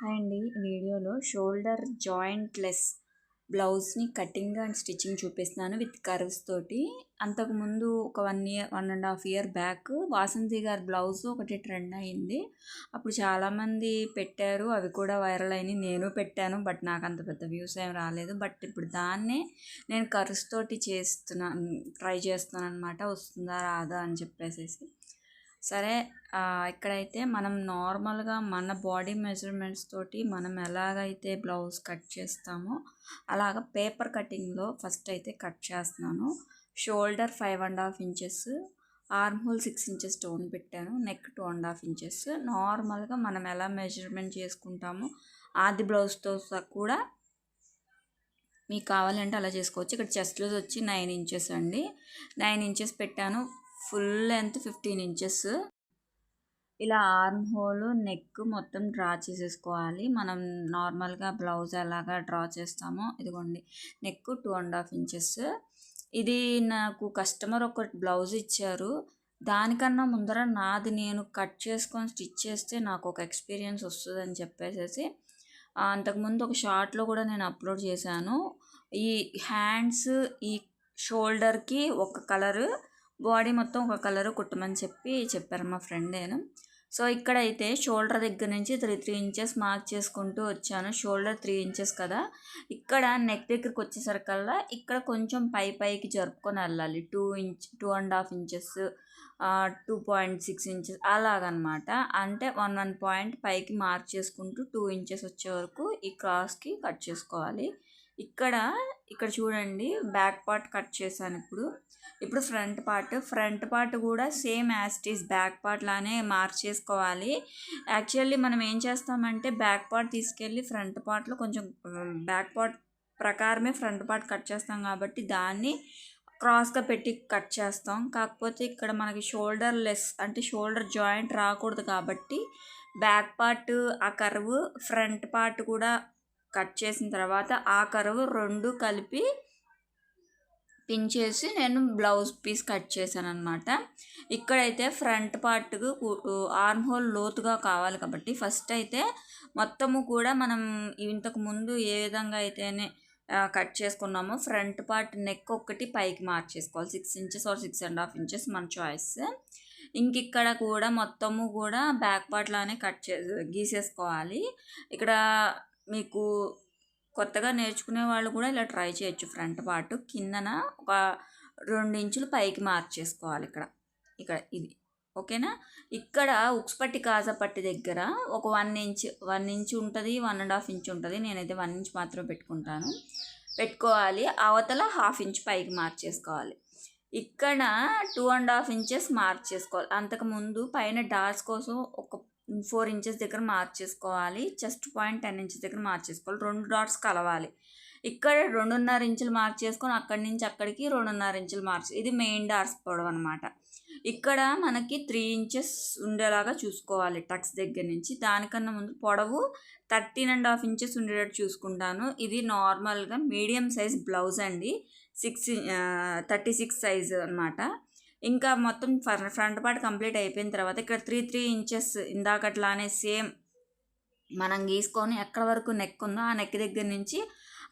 Hi అండి. ఈ వీడియోలో షోల్డర్ జాయింట్లెస్ బ్లౌజ్ని కటింగ్ అండ్ స్టిచ్చింగ్ చూపిస్తున్నాను విత్ కర్వ్స్ తోటి. అంతకుముందు ఒక one year one and half year back Vasanthi గారి బ్లౌజ్ ఒకటి ట్రెండ్ అయింది. అప్పుడు చాలామంది పెట్టారు అవి కూడా వైరల్ అయినాయి. నేను పెట్టాను బట్ నాకు అంత పెద్ద వ్యూస్ ఏం రాలేదు. బట్ ఇప్పుడు దాన్నే నేను కర్వ్స్ తోటి చేస్తున్నాను ట్రై చేస్తున్నాను అనమాట వస్తుందా రాదా అని చెప్పేసి సరే ఇక్కడైతే మనం నార్మల్గా మన బాడీ మెజర్మెంట్స్ తోటి మనం ఎలాగైతే బ్లౌజ్ కట్ చేస్తామో అలాగ పేపర్ కటింగ్లో ఫస్ట్ అయితే కట్ చేస్తున్నాను. Shoulder five and half inches arm hole six inches stone పెట్టాను neck two and half inches. నార్మల్గా మనం ఎలా మెజర్మెంట్ చేసుకుంటామో ఆది బ్లౌజ్తో కూడా మీకు కావాలంటే అలా చేసుకోవచ్చు. ఇక్కడ చెస్ట్ వచ్చి నైన్ ఇంచెస్ అండి. నైన్ ఇంచెస్ పెట్టాను. Full length fifteen inches. ఇలా ఆర్మ్ హోల్ నెక్ మొత్తం డ్రా చేసేసుకోవాలి. మనం నార్మల్గా బ్లౌజ్ ఎలాగా డ్రా చేస్తామో ఇదిగోండి neck two and half inches. ఇది నాకు కస్టమర్ ఒక బ్లౌజ్ ఇచ్చారు. దానికన్నా ముందర నాది నేను కట్ చేసుకొని స్టిచ్ చేస్తే నాకు ఒక ఎక్స్పీరియన్స్ వస్తుందని చెప్పేసి అంతకుముందు ఒక షార్ట్లో కూడా నేను అప్లోడ్ చేశాను. ఈ హ్యాండ్స్ ఈ షోల్డర్కి ఒక కలరు బాడీ మొత్తం ఒక కలర్ కుట్టమని చెప్పి చెప్పారు మా ఫ్రెండ్ నేను. సో ఇక్కడైతే షోల్డర్ దగ్గర నుంచి త్రీ త్రీ ఇంచెస్ మార్క్ చేసుకుంటూ వచ్చాను. షోల్డర్ త్రీ ఇంచెస్ కదా. ఇక్కడ నెక్ దగ్గరికి వచ్చేసరికల్లా ఇక్కడ కొంచెం పై పైకి జరుపుకొని వెళ్ళాలి. Two inch two and half inches two point six inches అలాగనమాట. అంటే వన్ వన్ పాయింట్ పైకి మార్క్ చేసుకుంటూ టూ ఇంచెస్ వచ్చే వరకు ఈ క్రాస్కి కట్ చేసుకోవాలి. ఇక్కడ ఇక్కడ చూడండి బ్యాక్ పార్ట్ కట్ చేశాను ఇప్పుడు. ఇప్పుడు ఫ్రంట్ పార్ట్ ఫ్రంట్ పార్ట్ కూడా సేమ్ యాస్టీస్ బ్యాక్ పార్ట్ లానే మార్చేసుకోవాలి. యాక్చువల్లీ మనం ఏం చేస్తామంటే బ్యాక్ పార్ట్ తీసుకెళ్ళి ఫ్రంట్ పార్ట్లో కొంచెం బ్యాక్ పార్ట్ ప్రకారమే ఫ్రంట్ పార్ట్ కట్ చేస్తాం కాబట్టి దాన్ని క్రాస్గా పెట్టి కట్ చేస్తాం. కాకపోతే ఇక్కడ మనకి షోల్డర్ లెస్ అంటే షోల్డర్ జాయింట్ రాకూడదు కాబట్టి బ్యాక్ పార్ట్ ఆ కర్వ్ ఫ్రంట్ పార్ట్ కూడా కట్ చేసిన తర్వాత ఆ కరువు రెండు కలిపి పిన్ చేసి నేను బ్లౌజ్ పీస్ కట్ చేశాను అనమాట ఇక్కడైతే ఫ్రంట్ పార్ట్కు ఆర్మ్ హోల్ లోతుగా కావాలి కాబట్టి ఫస్ట్ అయితే మొత్తము కూడా మనం ఇంతకు ముందు ఏ విధంగా అయితేనే కట్ చేసుకున్నామో ఫ్రంట్ పార్ట్ నెక్ ఒక్కటి పైకి మార్చేసుకోవాలి. Six inches or six and half inches మన చాయిస్. ఇంక ఇక్కడ కూడా మొత్తము కూడా బ్యాక్ పార్ట్ లానే కట్ చే గీసేసుకోవాలి. ఇక్కడ మీకు కొత్తగా నేర్చుకునే వాళ్ళు కూడా ఇలా ట్రై చేయొచ్చు ఫ్రంట్ పార్ట్. కిందన ఒక రెండు ఇంచులు పైకి మార్చేసుకోవాలి ఇక్కడ. ఇక్కడ ఇది. ఓకేనా? ఇక్కడ ఉక్స్పట్టి కాజపట్టి దగ్గర ఒక వన్ ఇంచ్ వన్ ఇంచ్ ఉంటుంది వన్ అండ్ హాఫ్ ఇంచ్ ఉంటుంది. నేనైతే వన్ ఇంచ్ మాత్రమే పెట్టుకుంటాను. పెట్టుకోవాలి. అవతల హాఫ్ ఇంచ్ పైకి మార్చేసుకోవాలి ఇక్కడ two and half inches mark చేసుకోవాలి. అంతకుముందు పైన డాట్స్ కోసం ఒక ఫోర్ ఇంచెస్ దగ్గర మార్క్ చేసుకోవాలి చెస్ట్ పాయింట్ టెన్ ఇంచెస్ దగ్గర మార్క్ చేసుకోవాలి రెండు డాట్స్ కలవాలి. ఇక్కడ రెండున్నర ఇంచులు మార్క్ చేసుకొని అక్కడి నుంచి అక్కడికి రెండున్నర ఇంచులు మార్క్స్ ఇది మెయిన్ డాట్స్ పొడవు అనమాట ఇక్కడ మనకి త్రీ ఇంచెస్ ఉండేలాగా చూసుకోవాలి టక్స్ దగ్గర నుంచి. దానికన్నా ముందు పొడవు థర్టీన్ అండ్ హాఫ్ ఇంచెస్ ఉండేటట్టు చూసుకుంటాను. ఇది నార్మల్గా మీడియం సైజ్ బ్లౌజ్ అండి. సిక్స్ థర్టీ సిక్స్ సైజ్ అనమాట ఇంకా మొత్తం ఫ్రంట్ పార్ట్ కంప్లీట్ అయిపోయిన తర్వాత ఇక్కడ త్రీ త్రీ ఇంచెస్ ఇందాకట్లానే సేమ్ మనం గీసుకొని ఎక్కడ వరకు నెక్ ఉందో ఆ నెక్ దగ్గర నుంచి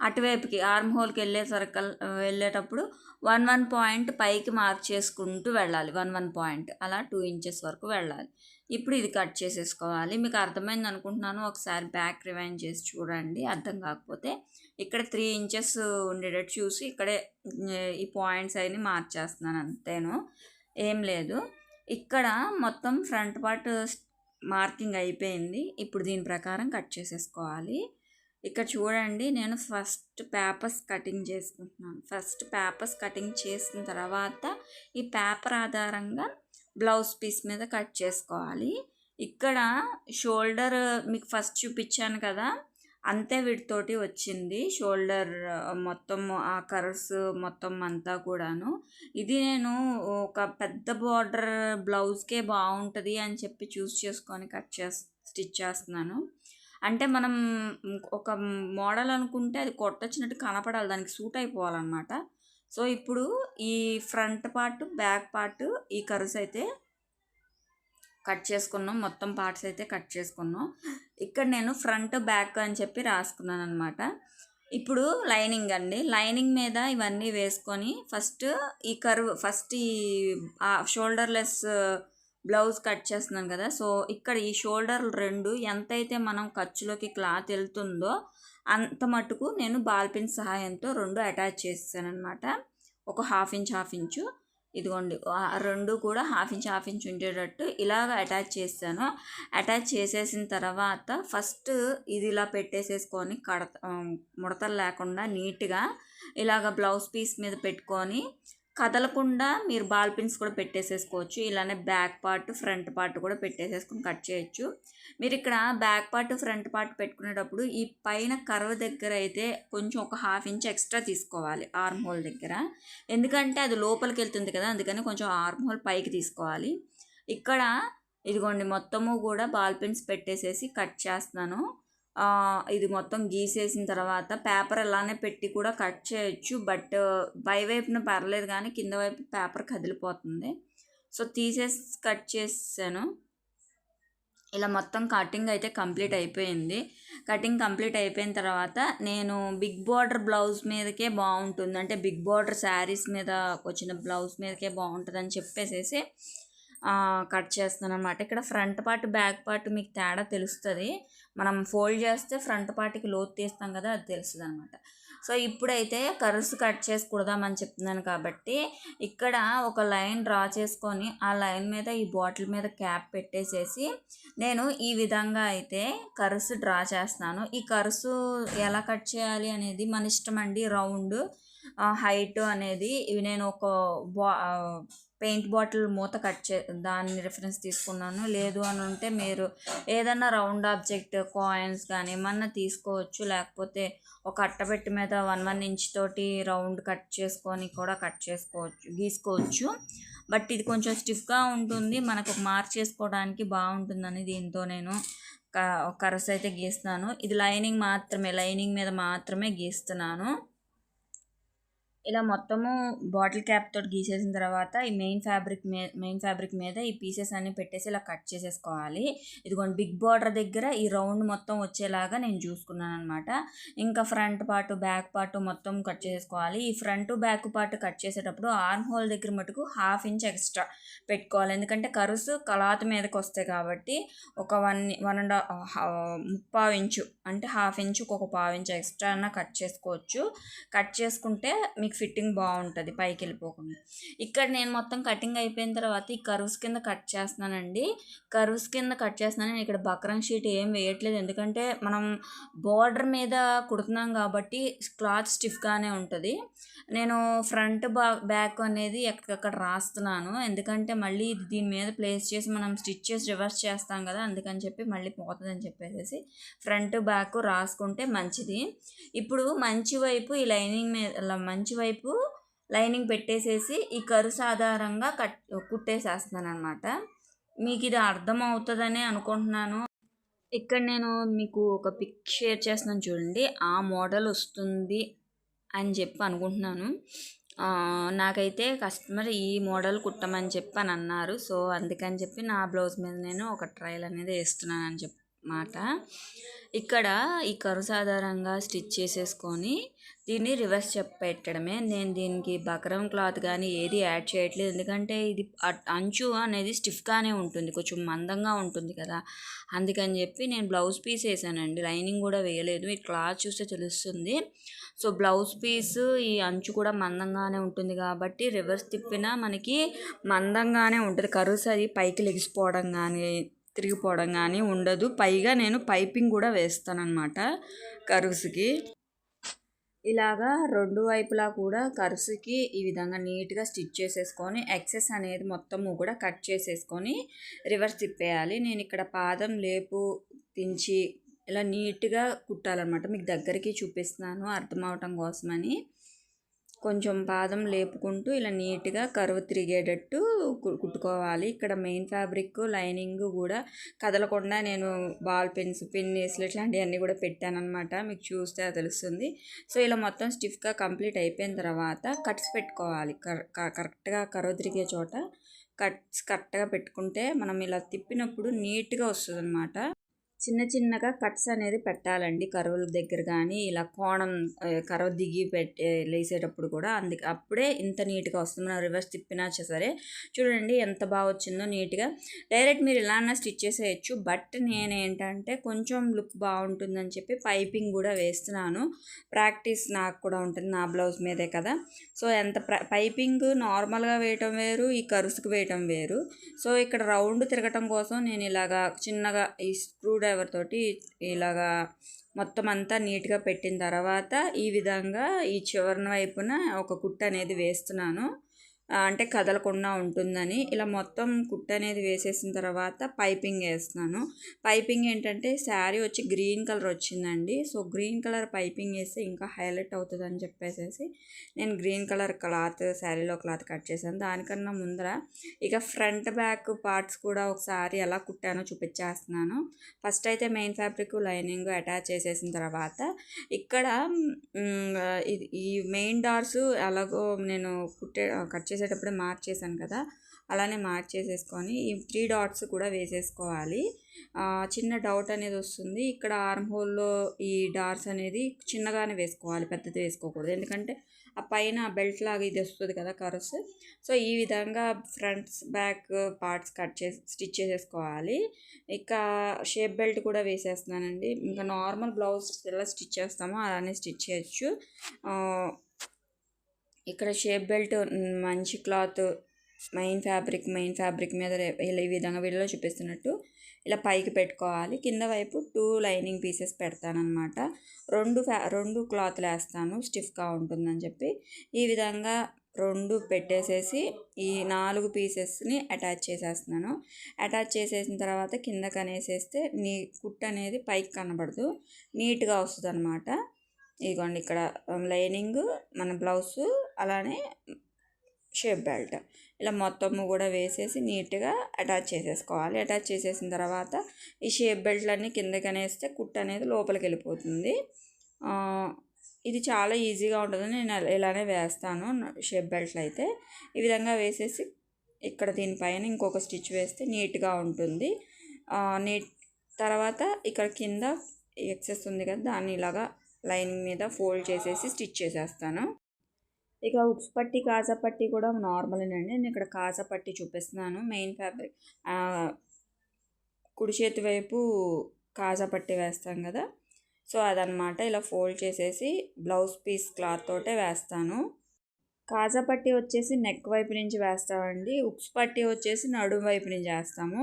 అటువైపుకి ఆర్మ్ హోల్కి వెళ్ళే సర్కల్ వెళ్ళేటప్పుడు వన్ వన్ పాయింట్ పైకి మార్క్ చేసుకుంటూ వెళ్ళాలి. వన్ వన్ పాయింట్ అలా టూ ఇంచెస్ వరకు వెళ్ళాలి. ఇప్పుడు ఇది కట్ చేసేసుకోవాలి. మీకు అర్థమైంది అనుకుంటున్నాను ఒకసారి బ్యాక్ రివైండ్ చేసి చూడండి. అర్థం కాకపోతే ఇక్కడ త్రీ ఇంచెస్ ఉండేటట్టు చూసి ఇక్కడే ఈ పాయింట్స్ అవి మార్చేస్తున్నాను అంతేను. ఏం లేదు. ఇక్కడ మొత్తం ఫ్రంట్ పార్ట్ మార్కింగ్ అయిపోయింది. ఇప్పుడు దీని ప్రకారం కట్ చేసేసుకోవాలి. ఇక్కడ చూడండి నేను ఫస్ట్ పేపర్స్ కటింగ్ చేసుకుంటున్నాను. ఫస్ట్ పేపర్స్ కటింగ్ చేసిన తర్వాత ఈ పేపర్ ఆధారంగా బ్లౌజ్ పీస్ మీద కట్ చేసుకోవాలి. ఇక్కడ షోల్డర్ మీకు ఫస్ట్ చూపించాను కదా అంతే వీటితోటి వచ్చింది. షోల్డర్ మొత్తం ఆ కర్వ్స్ మొత్తం అంతా కూడాను. ఇది నేను ఒక పెద్ద బార్డర్ బ్లౌజ్కే బాగుంటుంది అని చెప్పి చూస్ చేసుకొని కట్ చేస్ స్టిచ్ చేస్తున్నాను. అంటే మనం ఒక మోడల్ అనుకుంటే అది కొట్టొచ్చినట్టు కనపడాలి. దానికి సూట్ అయిపోవాలన్నమాట. సో ఇప్పుడు ఈ ఫ్రంట్ పార్ట్ బ్యాక్ పార్ట్ ఈ కర్వ్స్ అయితే కట్ చేసుకున్నాం. మొత్తం పార్ట్స్ అయితే కట్ చేసుకున్నాం. ఇక్కడ నేను ఫ్రంట్ బ్యాక్ అని చెప్పి రాసుకున్నాను అనమాట ఇప్పుడు లైనింగ్ అండి. లైనింగ్ మీద ఇవన్నీ వేసుకొని ఫస్ట్ ఈ కర్వ్ ఫస్ట్ ఈ షోల్డర్లెస్ బ్లౌజ్ కట్ చేస్తున్నాను కదా. సో ఇక్కడ ఈ షోల్డర్ రెండు ఎంతైతే మనం ఖర్చులోకి క్లాత్ వెళ్తుందో అంత మటుకు నేను బాల్పిన్ సహాయంతో రెండు అటాచ్ చేసాను అనమాట ఒక హాఫ్ ఇంచ్ హాఫ్ ఇంచు. ఇదిగోండి రెండు కూడా హాఫ్ ఇంచ్ హాఫ్ ఇంచ్ ఉండేటట్టు ఇలాగ అటాచ్ చేశాను. అటాచ్ చేసేసిన తర్వాత ఫస్ట్ ఇది ఇలా పెట్టేసేసుకొని కడత ముడతలు లేకుండా నీట్గా ఇలాగ బ్లౌజ్ పీస్ మీద పెట్టుకొని కదలకుండా మీరు బాల్ పిన్స్ కూడా పెట్టేసేసుకోవచ్చు. ఇలానే బ్యాక్ పార్ట్ ఫ్రంట్ పార్ట్ కూడా పెట్టేసేసుకొని కట్ చేయొచ్చు. మీరు ఇక్కడ బ్యాక్ పార్ట్ ఫ్రంట్ పార్ట్ పెట్టుకునేటప్పుడు ఈ పైన కర్వ్ దగ్గర అయితే కొంచెం ఒక హాఫ్ ఇంచ్ ఎక్స్ట్రా తీసుకోవాలి ఆర్మ్ హోల్ దగ్గర. ఎందుకంటే అది లోపలికి వెళ్తుంది కదా అందుకని కొంచెం ఆర్మ్ హోల్ పైకి తీసుకోవాలి. ఇక్కడ ఇదిగోండి మొత్తము కూడా బాల్ పిన్స్ పెట్టేసేసి కట్ చేస్తున్నాను. ఇది మొత్తం గీసేసిన తర్వాత పేపర్ అలానే పెట్టి కూడా కట్ చేయొచ్చు. బట్ పై వైపున పర్లేదు కానీ కింద వైపు పేపర్ కదిలిపోతుంది. సో తీసేసి కట్ చేసాను ఇలా మొత్తం కటింగ్ అయితే కంప్లీట్ అయిపోయింది. కటింగ్ కంప్లీట్ అయిపోయిన తర్వాత నేను బిగ్ బార్డర్ బ్లౌజ్ మీదకే బాగుంటుంది. అంటే బిగ్ బార్డర్ శారీస్ మీద వచ్చిన బ్లౌజ్ మీదకే బాగుంటుంది అని చెప్పేసేసి కట్ చేస్తాను అనమాట ఇక్కడ ఫ్రంట్ పార్ట్ బ్యాక్ పార్ట్ మీకు తేడా తెలుస్తుంది. మనం ఫోల్డ్ చేస్తే ఫ్రంట్ పార్ట్కి లోతు తీస్తాం కదా అది తెలుస్తుంది అనమాట సో ఇప్పుడైతే కర్వ్స్ కట్ చేసుకూడదామని చెప్తున్నాను కాబట్టి ఇక్కడ ఒక లైన్ డ్రా చేసుకొని ఆ లైన్ మీద ఈ బాటిల్ మీద క్యాప్ పెట్టేసేసి నేను ఈ విధంగా అయితే కర్వ్స్ డ్రా చేస్తాను. ఈ కర్వ్స్ ఎలా కట్ చేయాలి అనేది మన ఇష్టం అండి. రౌండ్ హైట్ అనేది ఇవి నేను ఒక బా పెయింట్ బాటిల్ మూత కట్ చే దాన్ని రిఫరెన్స్ తీసుకున్నాను. లేదు అని ఉంటే మీరు ఏదన్నా రౌండ్ ఆబ్జెక్ట్ కాయిన్స్ కానీ ఏమన్నా తీసుకోవచ్చు. లేకపోతే ఒక అట్టపెట్టి మీద వన్ వన్ ఇంచ్ తోటి రౌండ్ కట్ చేసుకొని కూడా కట్ చేసుకోవచ్చు గీసుకోవచ్చు. బట్ ఇది కొంచెం స్టిఫ్గా ఉంటుంది. మనకు మార్చేసుకోవడానికి మార్క్ చేసుకోవడానికి బాగుంటుందని దీంతో నేను కరస్ అయితే గీస్తున్నాను. ఇది లైనింగ్ మాత్రమే లైనింగ్ మీద మాత్రమే గీస్తున్నాను. ఇలా మొత్తము బాటిల్ క్యాప్ తోటి గీసేసిన తర్వాత ఈ మెయిన్ ఫ్యాబ్రిక్ మీద మెయిన్ ఫ్యాబ్రిక్ మీద ఈ పీసెస్ అన్ని పెట్టేసి ఇలా కట్ చేసేసుకోవాలి. ఇదిగోండి బిగ్ బార్డర్ దగ్గర ఈ రౌండ్ మొత్తం వచ్చేలాగా నేను చూసుకున్నాను అనమాట ఇంకా ఫ్రంట్ పార్ట్ బ్యాక్ పార్ట్ మొత్తం కట్ చేసుకోవాలి ఈ ఫ్రంట్ బ్యాక్ పార్ట్ కట్ చేసేటప్పుడు ఆర్మ్ హోల్ దగ్గర మటుకు హాఫ్ ఇంచ్ ఎక్స్ట్రా పెట్టుకోవాలి. ఎందుకంటే కరుసు కలాత్ మీదకి వస్తాయి కాబట్టి ఒక వన్ వన్ అండ్ ముప్పావు ఇంచు అంటే హాఫ్ ఇంచుకు ఒక పావు ఇంచు ఎక్స్ట్రా అన్న కట్ చేసుకోవచ్చు. కట్ చేసుకుంటే మీకు ఫిట్టింగ్ బాగుంటుంది పైకి వెళ్ళిపోకుండా ఇక్కడ నేను మొత్తం కటింగ్ అయిపోయిన తర్వాత ఈ కర్వ్స్ కింద కట్ చేస్తున్నానండి. కర్వ్స్ కింద కట్ చేస్తున్నాను. నేను ఇక్కడ బక్రం షీట్ ఏం వేయట్లేదు. ఎందుకంటే మనం బార్డర్ మీద కుడుతున్నాం కాబట్టి క్లాత్ స్టిఫ్గానే ఉంటుంది. నేను ఫ్రంట్ బా బ్యాక్ అనేది ఎక్కడెక్కడ రాస్తున్నాను. ఎందుకంటే మళ్ళీ దీని మీద ప్లేస్ చేసి మనం స్టిచ్ చేసి రివర్స్ చేస్తాం కదా అందుకని చెప్పి మళ్ళీ పోతుందని చెప్పేసి ఫ్రంట్ బ్యాక్ రాసుకుంటే మంచిది. ఇప్పుడు మంచి వైపు ఈ లైనింగ్ మీద మంచి వైపు లైనింగ్ పెట్టేసేసి ఈ కరుసు ఆధారంగా కట్ కుట్టేసేస్తున్నాను అనమాట మీకు ఇది అర్థమవుతుందని అనుకుంటున్నాను. ఇక్కడ నేను మీకు ఒక పిక్ షేర్ చేస్తున్నాను చూడండి. ఆ మోడల్ వస్తుంది అని చెప్పి అనుకుంటున్నాను. నాకైతే కస్టమర్ ఈ మోడల్ కుట్టమని చెప్పి అని అన్నారు. సో అందుకని చెప్పి నా బ్లౌజ్ మీద నేను ఒక ట్రయల్ అనేది వేస్తున్నాను అని చెప్పి మాట ఇక్కడ ఈ కరువు ఆధారంగా స్టిచ్ చేసేసుకొని దీన్ని రివర్స్ చెప్పెట్టడమే నేను దీనికి బకరం క్లాత్ కానీ ఏది యాడ్ చేయట్లేదు. ఎందుకంటే ఇది అంచు అనేది స్టిఫ్గానే ఉంటుంది. కొంచెం మందంగా ఉంటుంది కదా. అందుకని చెప్పి నేను బ్లౌజ్ పీస్ వేసానండి. లైనింగ్ కూడా వేయలేదు. ఈ క్లాత్ చూస్తే తెలుస్తుంది. సో బ్లౌజ్ పీస్ ఈ అంచు కూడా మందంగానే ఉంటుంది కాబట్టి రివర్స్ తిప్పినా మనకి మందంగానే ఉంటుంది. కరుసు అది పైకి లెగిసిపోవడం కానీ తిరిగిపోవడం కానీ ఉండదు. పైగా నేను పైపింగ్ కూడా వేస్తానన్నమాట కరుసుకి. ఇలాగా రెండు వైపులా కూడా కరుసుకి ఈ విధంగా నీట్గా స్టిచ్ చేసేసుకొని ఎక్సెస్ అనేది మొత్తము కూడా కట్ చేసేసుకొని రివర్స్ తిప్పేయాలి. నేను ఇక్కడ పాదం లేపు దించి ఇలా నీట్గా కుట్టాలన్నమాట. మీకు దగ్గరికి చూపిస్తున్నాను అర్థం అవటం కోసమని. కొంచెం పాదం లేపుకుంటూ ఇలా నీట్గా కరువు తిరిగేటట్టు కుట్టుకోవాలి. ఇక్కడ మెయిన్ ఫ్యాబ్రిక్ లైనింగ్ కూడా కదలకుండా నేను బాల్ పెన్స్ పిన్నీస్లు ఇట్లాంటివన్నీ కూడా పెట్టానమాట మీకు చూస్తే తెలుస్తుంది. సో ఇలా మొత్తం స్టిఫ్గా కంప్లీట్ అయిపోయిన తర్వాత కట్స్ పెట్టుకోవాలి. కరెక్ట్గా కరువు తిరిగే చోట కట్స్ కరెక్ట్గా పెట్టుకుంటే మనం ఇలా తిప్పినప్పుడు నీట్గా వస్తుంది అనమాట చిన్న చిన్నగా కట్స్ అనేది పెట్టాలండి కరువుల దగ్గర కానీ ఇలా కోణం కరువు దిగి పెట్టే లేసేటప్పుడు కూడా అందుకే అప్పుడే ఇంత నీట్గా వస్తుంది. మనం రివర్స్ తిప్పినా సరే చూడండి ఎంత బాగా వచ్చిందో నీట్గా. డైరెక్ట్ మీరు ఇలానే స్టిచ్ చేసేయచ్చు. బట్ నేను ఏంటంటే కొంచెం లుక్ బాగుంటుందని చెప్పి పైపింగ్ కూడా వేస్తున్నాను. ప్రాక్టీస్ నాకు కూడా ఉంటుంది. నా బ్లౌజ్ మీదే కదా. సో ఎంత పైపింగ్ నార్మల్గా వేయటం వేరు ఈ కరుసుకు వేయటం వేరు. సో ఇక్కడ రౌండ్ తిరగటం కోసం నేను ఇలాగా చిన్నగా ఈ స్క్రూ డ్రైవర్ తోటి ఇలాగా మొత్తం అంతా నీట్గా పెట్టిన తర్వాత ఈ విధంగా ఈ చివరిన వైపున ఒక కుట్టు అనేది వేస్తున్నాను. అంటే కదలకుండా ఉంటుందని ఇలా మొత్తం కుట్టు అనేది వేసేసిన తర్వాత పైపింగ్ వేస్తున్నాను. పైపింగ్ ఏంటంటే శారీ వచ్చి గ్రీన్ కలర్ వచ్చిందండి. సో గ్రీన్ కలర్ పైపింగ్ వేస్తే ఇంకా హైలైట్ అవుతుంది అని చెప్పేసి నేను గ్రీన్ కలర్ క్లాత్ శారీలో క్లాత్ కట్ చేశాను. దానికన్నా ముందర ఇక ఫ్రంట్ బ్యాక్ పార్ట్స్ కూడా ఒకసారి ఎలా కుట్టానో చూపించేస్తున్నాను. ఫస్ట్ అయితే మెయిన్ ఫ్యాబ్రిక్ లైనింగ్ అటాచ్ చేసేసిన తర్వాత ఇక్కడ ఈ మెయిన్ డార్స్ ఎలాగో నేను కుట్టే కట్ చేసేటప్పుడు మార్క్ చేశాను కదా అలానే మార్క్ చేసేసుకొని ఈ త్రీ డాట్స్ కూడా వేసేసుకోవాలి. చిన్న డౌట్ అనేది వస్తుంది. ఇక్కడ ఆర్మ్ హోల్లో ఈ డార్స్ అనేది చిన్నగానే వేసుకోవాలి పెద్దది వేసుకోకూడదు. ఎందుకంటే ఆ పైన బెల్ట్ లాగా ఇది వస్తుంది కదా కరస్ సో ఈ విధంగా ఫ్రంట్స్ బ్యాక్ పార్ట్స్ కట్ చేసి స్టిచ్ చేసేసుకోవాలి. ఇంకా షేప్ బెల్ట్ కూడా వేసేస్తున్నానండి. ఇంకా నార్మల్ బ్లౌజ్ ఎలా స్టిచ్ చేస్తామో అలానే స్టిచ్ చేయొచ్చు. ఇక్కడ షేప్ బెల్ట్ మంచి cloth main fabric main fabric మీద ఇలా ఈ విధంగా వీడియోలో చూపిస్తున్నట్టు ఇలా పైకి పెట్టుకోవాలి. కింద వైపు టూ లైనింగ్ పీసెస్ పెడతానమాట రెండు ఫ్యా రెండు క్లాత్లు వేస్తాను స్టిఫ్గా ఉంటుందని చెప్పి. ఈ విధంగా రెండు పెట్టేసేసి ఈ నాలుగు పీసెస్ని అటాచ్ చేసేస్తున్నాను. అటాచ్ చేసేసిన తర్వాత కిందకి అనేసేస్తే నీ కుట్ అనేది పైకి కనబడదు నీట్గా వస్తుంది అనమాట ఇదిగోండి ఇక్కడ um, లైనింగ్ మన బ్లౌజ్ అలానే షేప్ బెల్ట్. ఇలా మొత్తము కూడా వేసేసి నీట్గా అటాచ్ చేసేసుకోవాలి. అటాచ్ చేసేసిన తర్వాత ఈ షేప్ బెల్ట్లన్నీ కిందకి అనేస్తే కుట్టు అనేది లోపలికి వెళ్ళిపోతుంది. ఇది చాలా ఈజీగా ఉంటుంది నేను ఇలానే వేస్తాను షేప్ బెల్ట్లు అయితే. ఈ విధంగా వేసేసి ఇక్కడ దీనిపైన ఇంకొక స్టిచ్ వేస్తే నీట్గా ఉంటుంది. నీట్ తర్వాత ఇక్కడ కింద ఎక్సెస్ ఉంది కదా దాన్ని ఇలాగా లైనింగ్ మీద ఫోల్డ్ చేసేసి స్టిచ్ చేసేస్తాను. ఇక ఉక్స్ పట్టి కాజా పట్టి కూడా నార్మలేనండి నేను ఇక్కడ కాజా పట్టి చూపిస్తున్నాను. మెయిన్ ఫ్యాబ్రిక్ కుడి చేతి వైపు కాజా పట్టి వేస్తాం కదా. సో అదనమాట ఇలా ఫోల్డ్ చేసేసి బ్లౌజ్ పీస్ క్లాత్ తోటే వేస్తాను. కాజా పట్టి వచ్చేసి నెక్ వైపు నుంచి వేస్తామండి. ఉక్స్ పట్టి వచ్చేసి నడుము వైపు నుంచి వేస్తాము.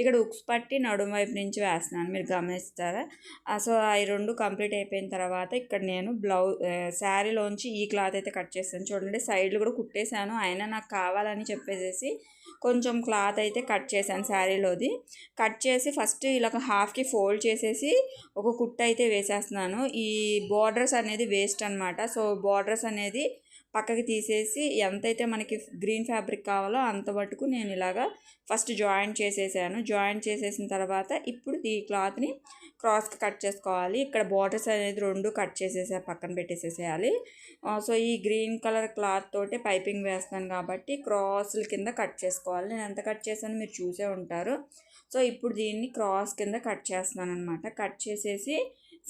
ఇక్కడ ఉక్స్ పట్టి నడుము వైపు నుంచి వేస్తున్నాను. మీరు గమనిస్తారా? సో ఈ రెండు కంప్లీట్ అయిపోయిన తర్వాత ఇక్కడ నేను బ్లౌజ్ శారీలోంచి ఈ క్లాత్ అయితే కట్ చేస్తాను. చూడండి సైడ్లు కూడా కుట్టేశాను. అయినా నాకు కావాలని చెప్పేసి కొంచెం క్లాత్ అయితే కట్ చేశాను శారీలోది. కట్ చేసి ఫస్ట్ ఇలా హాఫ్కి ఫోల్డ్ చేసేసి ఒక కుట్ట అయితే వేసేస్తున్నాను. ఈ బార్డర్స్ అనేది వేస్ట్ అనమాట సో బార్డర్స్ అనేది పక్కకి తీసేసి ఎంతైతే మనకి గ్రీన్ ఫ్యాబ్రిక్ కావాలో అంత మటుకు నేను ఇలాగా ఫస్ట్ జాయిన్ చేసేసాను. జాయిన్ చేసేసిన తర్వాత ఇప్పుడు ఈ క్లాత్ని క్రాస్కి కట్ చేసుకోవాలి. ఇక్కడ బార్డర్స్ అనేది రెండు కట్ చేసేసా పక్కన పెట్టేసేసేయాలి. సో ఈ గ్రీన్ కలర్ క్లాత్ తోటి పైపింగ్ వేస్తాను కాబట్టి క్రాస్ల కింద కట్ చేసుకోవాలి. నేను ఎంత కట్ చేశాను మీరు చూసే ఉంటారు. సో ఇప్పుడు దీన్ని క్రాస్ కింద కట్ చేస్తున్నాను అనమాట కట్ చేసేసి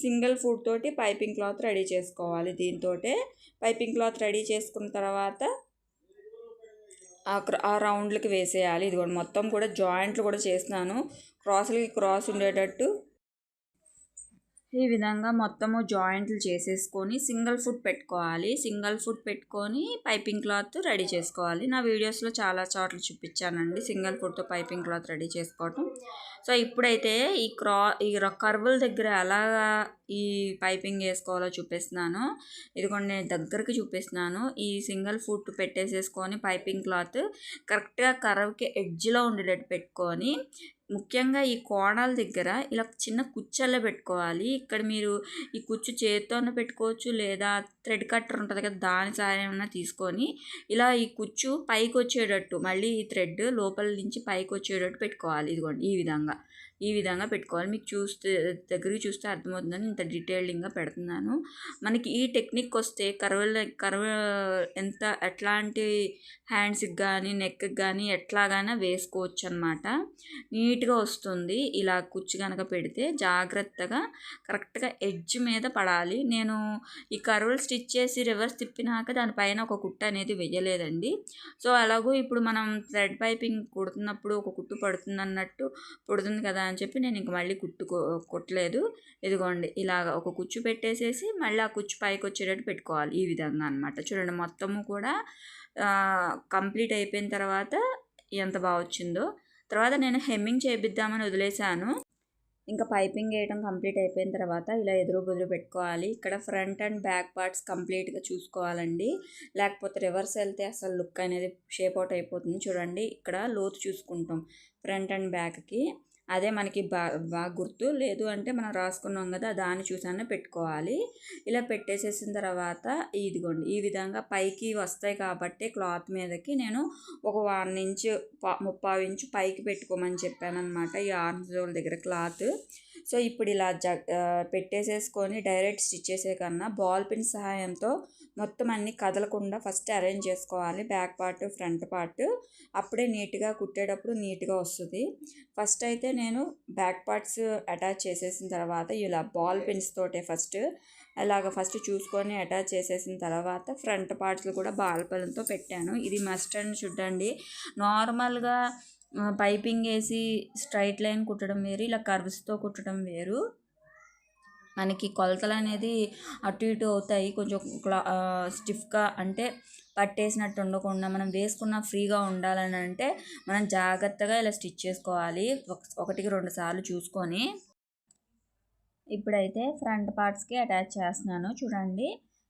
సింగిల్ ఫుడ్ తోటి పైపింగ్ క్లాత్ రెడీ చేసుకోవాలి దీంతో పైపింగ్ క్లాత్ రెడీ చేసుకున్న తర్వాత ఆ ఆ రౌండ్లకి వేసేయాలి. ఇది కూడా మొత్తం కూడా జాయింట్లు కూడా చేసినాను క్రాసులకి క్రాస్ ఉండేటట్టు. ఈ విధంగా మొత్తము జాయింట్లు చేసేసుకొని సింగిల్ ఫుట్ పెట్టుకోవాలి. సింగిల్ ఫుట్ పెట్టుకొని పైపింగ్ క్లాత్ రెడీ చేసుకోవాలి. నా వీడియోస్లో చాలా చోట్ల చూపించానండి. సింగిల్ ఫుట్తో పైపింగ్ క్లాత్ రెడీ చేసుకోవటం. సో ఇప్పుడైతే ఈ క్రా ఈ కర్వుల దగ్గర ఎలాగా ఈ పైపింగ్ వేసుకోవాలో చూపిస్తున్నాను. ఇదిగోండి నేను దగ్గరికి చూపిస్తున్నాను. ఈ సింగిల్ ఫుట్ పెట్టేసేసుకొని పైపింగ్ క్లాత్ కరెక్ట్గా కర్వ్కి ఎడ్జ్లో ఉండేటట్టు పెట్టుకొని ముఖ్యంగా ఈ కోణాల దగ్గర ఇలా చిన్న కుచ్చల్లో పెట్టుకోవాలి. ఇక్కడ మీరు ఈ కుచ్చు చేతితోనే పెట్టుకోవచ్చు లేదా థ్రెడ్ కట్టర్ ఉంటుంది కదా దాని సహాయం తీసుకొని ఇలా ఈ కుచ్చు పైకి వచ్చేటట్టు మళ్ళీ ఈ థ్రెడ్ లోపల నుంచి పైకి వచ్చేటట్టు పెట్టుకోవాలి. ఇదిగోండి ఈ విధంగా. ఈ విధంగా పెట్టుకోవాలి. మీకు చూస్తే దగ్గరికి చూస్తే అర్థమవుతుందని ఇంత డీటెయిలింగ్గా పెడుతున్నాను. మనకి ఈ టెక్నిక్ వస్తే కర్వల కర్వ ఎంత ఎట్లాంటి హ్యాండ్స్కి కానీ నెక్కి కానీ ఎట్లాగైనా వేసుకోవచ్చు అనమాట నీట్గా వస్తుంది. ఇలా కుచ్చు కనుక పెడితే జాగ్రత్తగా కరెక్ట్గా ఎడ్జ్ మీద పడాలి. నేను ఈ కర్వలు స్టిచ్ చేసి రివర్స్ తిప్పినాక దానిపైన ఒక కుట్ట అనేది వేయలేదండి. సో అలాగూ ఇప్పుడు మనం థ్రెడ్ పైపింగ్ కుడుతున్నప్పుడు ఒక కుట్టు పడుతుంది అన్నట్టు పుడుతుంది కదా అని చెప్పి నేను ఇంక మళ్ళీ కుట్టుకో కుట్టలేదు. ఇదిగోండి ఇలాగ ఒక కుచ్చు పెట్టేసేసి మళ్ళీ ఆ కుచ్చు పైకి వచ్చేటట్టు పెట్టుకోవాలి ఈ విధంగా అనమాట చూడండి మొత్తము కూడా కంప్లీట్ అయిపోయిన తర్వాత ఎంత బాగా వచ్చిందో. తర్వాత నేను హెమ్మింగ్ చేపిద్దామని వదిలేశాను. ఇంకా పైపింగ్ వేయడం కంప్లీట్ అయిపోయిన తర్వాత ఇలా ఎదురు బుదురు పెట్టుకోవాలి. ఇక్కడ ఫ్రంట్ అండ్ బ్యాక్ పార్ట్స్ కంప్లీట్గా చూసుకోవాలండి. లేకపోతే రివర్స్ వెళ్తే అసలు లుక్ అనేది షేప్ అవుట్ అయిపోతుంది. చూడండి ఇక్కడ లోతు చూసుకుంటాం ఫ్రంట్ అండ్ బ్యాక్కి. అదే మనకి బా బాగా గుర్తు. లేదు అంటే మనం రాసుకున్నాం కదా దాన్ని చూసానే పెట్టుకోవాలి. ఇలా పెట్టేసేసిన తర్వాత ఇదిగోండి ఈ విధంగా పైకి వస్తాయి కాబట్టి క్లాత్ మీదకి నేను ఒక వన్ ఇంచ్ ముప్పావు ఇంచు పైకి పెట్టుకోమని చెప్పాను అనమాట ఈ ఆర్మ్స్ దగ్గర క్లాత్. సో ఇప్పుడు ఇలా జ పెట్టేసేసుకొని డైరెక్ట్ స్టిచ్ చేసే కన్నా బాల్ పిన్ సహాయంతో మొత్తం అన్ని కదలకుండా ఫస్ట్ అరేంజ్ చేసుకోవాలి. బ్యాక్ పార్ట్ ఫ్రంట్ పార్ట్ అప్పుడే నీట్గా కుట్టేటప్పుడు నీట్గా వస్తుంది. ఫస్ట్ అయితే నేను బ్యాక్ పార్ట్స్ అటాచ్ చేసేసిన తర్వాత ఇలా బాల్ పిన్స్ తోటే ఫస్ట్ అలాగ ఫస్ట్ చూసుకొని అటాచ్ చేసేసిన తర్వాత ఫ్రంట్ పార్ట్స్ కూడా బాల్ పిన్తో పెట్టాను. ఇది మస్ట్ అండ్ చూడండి నార్మల్గా పైపింగ్ వేసి స్ట్రైట్ లైన్ కుట్టడం వేరు ఇలా కర్వ్స్తో కుట్టడం వేరు. మనకి కొలతలు అనేది అటు ఇటు అవుతాయి. కొంచెం క్లా స్టిఫ్గా అంటే పట్టేసినట్టు ఉండకుండా మనం వేసుకున్న ఫ్రీగా ఉండాలని అంటే మనం జాగ్రత్తగా ఇలా స్టిచ్ చేసుకోవాలి. ఒకటికి రెండు సార్లు చూసుకొని. ఇప్పుడైతే ఫ్రంట్ పార్ట్స్కి అటాచ్ చేస్తున్నాను. చూడండి.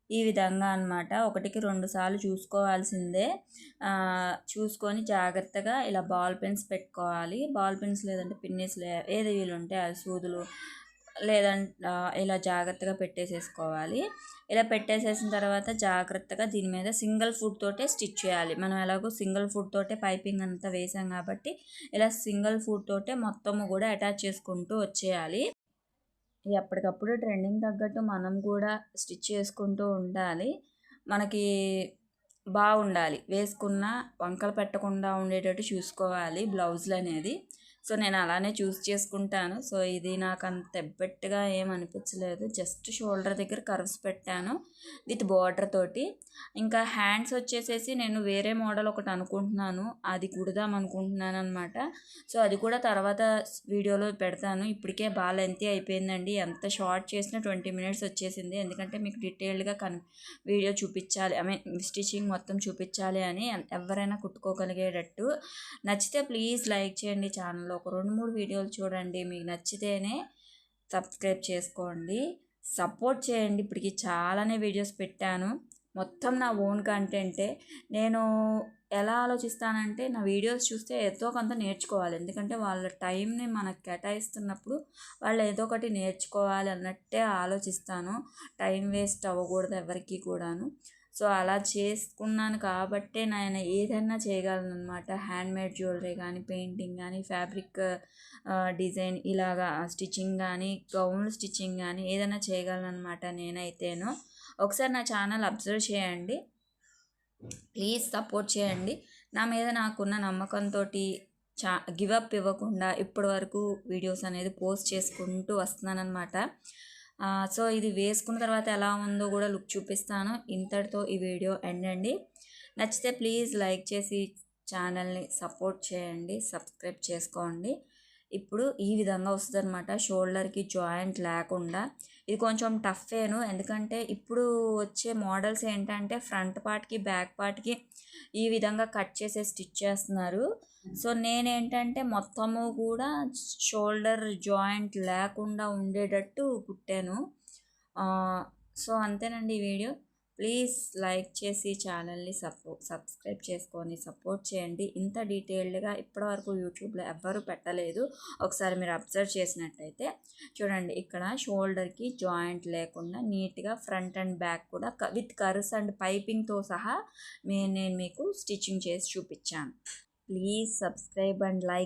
ఈ విధంగా అనమాట ఒకటికి రెండు సార్లు చూసుకోవాల్సిందే. చూసుకొని జాగ్రత్తగా ఇలా బాల్ పెన్స్ పెట్టుకోవాలి. బాల్ పెన్స్ లేదంటే పిన్నీస్ లే ఏది వీళ్ళు ఉంటే అది సూదులు లేదంటే ఇలా జాగ్రత్తగా పెట్టేసేసుకోవాలి. ఇలా పెట్టేసేసిన తర్వాత జాగ్రత్తగా దీని మీద సింగిల్ ఫుడ్ తోటే స్టిచ్ చేయాలి. మనం ఎలాగో సింగిల్ ఫుడ్ తోటే పైపింగ్ అంతా వేసాం కాబట్టి ఇలా సింగిల్ ఫుడ్ తోటే మొత్తము కూడా అటాచ్ చేసుకుంటూ వచ్చేయాలి. ఎప్పటికప్పుడు ట్రెండింగ్ తగ్గట్టు మనం కూడా స్టిచ్ చేసుకుంటూ ఉండాలి. మనకి బాగుండాలి. వేసుకున్న వంకలు పెట్టకుండా ఉండేటట్టు చూసుకోవాలి. బ్లౌజులు అనేది. సో నేను అలానే చూస్ చేసుకుంటాను. సో ఇది నాకు అంత ఎబ్బెట్టుగా ఏం అనిపించలేదు. జస్ట్ షోల్డర్ దగ్గర కర్వ్స్ పెట్టాను విత్ బార్డర్ తోటి. ఇంకా హ్యాండ్స్ వచ్చేసేసి నేను వేరే మోడల్ ఒకటి అనుకుంటున్నాను. అది కుడదాం అనుకుంటున్నాను అనమాట సో అది కూడా తర్వాత వీడియోలో పెడతాను. ఇప్పటికే బాగా లెంతీ అయిపోయిందండి. ఎంత షార్ట్ చేసినా ట్వంటీ మినిట్స్ వచ్చేసింది. ఎందుకంటే మీకు డీటెయిల్డ్గా కన్ వీడియో చూపించాలి. ఐ మీన్ స్టిచ్చింగ్ మొత్తం చూపించాలి అని ఎవరైనా కుట్టుకోగలిగేటట్టు. నచ్చితే ప్లీజ్ లైక్ చేయండి. ఛానల్లో ఒక రెండు మూడు వీడియోలు చూడండి. మీకు నచ్చితేనే సబ్స్క్రైబ్ చేసుకోండి. సపోర్ట్ చేయండి. ఇప్పటికి చాలానే వీడియోస్ పెట్టాను. మొత్తం నా ఓన్ కంటెంటే నేను ఎలా ఆలోచిస్తానంటే నా వీడియోస్ చూస్తే ఏదో కొంత నేర్చుకోవాలి. ఎందుకంటే వాళ్ళ టైంని మనకు కేటాయిస్తున్నప్పుడు వాళ్ళు ఏదో ఒకటి నేర్చుకోవాలి అన్నట్టే ఆలోచిస్తాను. టైం వేస్ట్ అవ్వకూడదు ఎవరికి కూడాను. సో అలా చేసుకున్నాను కాబట్టే నేను ఏదైనా చేయగలను అనమాట హ్యాండ్మేడ్ జ్యువెలరీ కానీ పెయింటింగ్ కానీ ఫ్యాబ్రిక్ డిజైన్ ఇలాగా స్టిచ్చింగ్ కానీ గౌన్లు స్టిచ్చింగ్ కానీ ఏదైనా చేయగలను అనమాట నేనైతేనో. ఒకసారి నా ఛానల్ అబ్జర్వ్ చేయండి. ప్లీజ్ సపోర్ట్ చేయండి. నా మీద నాకున్న నమ్మకంతో చా గివప్ ఇవ్వకుండా ఇప్పటి వరకు వీడియోస్ అనేది పోస్ట్ చేసుకుంటూ వస్తున్నానమాట సో ఇది వేసుకున్న తర్వాత ఎలా ఉందో కూడా లుక్ చూపిస్తాను. ఇంతటితో ఈ వీడియో ఎండ్ అండి. నచ్చితే ప్లీజ్ లైక్ చేసి ఛానల్ని సపోర్ట్ చేయండి సబ్స్క్రైబ్ చేసుకోండి. ఇప్పుడు ఈ విధంగా వస్తుంది అనమాట షోల్డర్కి జాయింట్ లేకుండా ఇది కొంచెం టఫేను. ఎందుకంటే ఇప్పుడు వచ్చే మోడల్స్ ఏంటంటే ఫ్రంట్ పార్ట్కి బ్యాక్ పార్ట్కి ఈ విధంగా కట్ చేసే స్టిచ్ చేస్తున్నారు. సో నేనేంటంటే మొత్తము కూడా షోల్డర్ జాయింట్ లేకుండా ఉండేటట్టు కుట్టాను. సో అంతేనండి ఈ వీడియో. ప్లీజ్ లైక్ చేసి ఛానల్ని సపో సబ్స్క్రైబ్ చేసుకొని సపోర్ట్ చేయండి. ఇంత డీటెయిల్డ్గా ఇప్పటివరకు యూట్యూబ్లో ఎవ్వరూ పెట్టలేదు. ఒకసారి మీరు అబ్జర్వ్ చేసినట్టయితే చూడండి ఇక్కడ షోల్డర్కి జాయింట్ లేకుండా నీట్గా ఫ్రంట్ అండ్ బ్యాక్ కూడా విత్ కర్స్ అండ్ పైపింగ్తో సహా నేను మీకు స్టిచ్చింగ్ చేసి చూపించాను. Please subscribe and like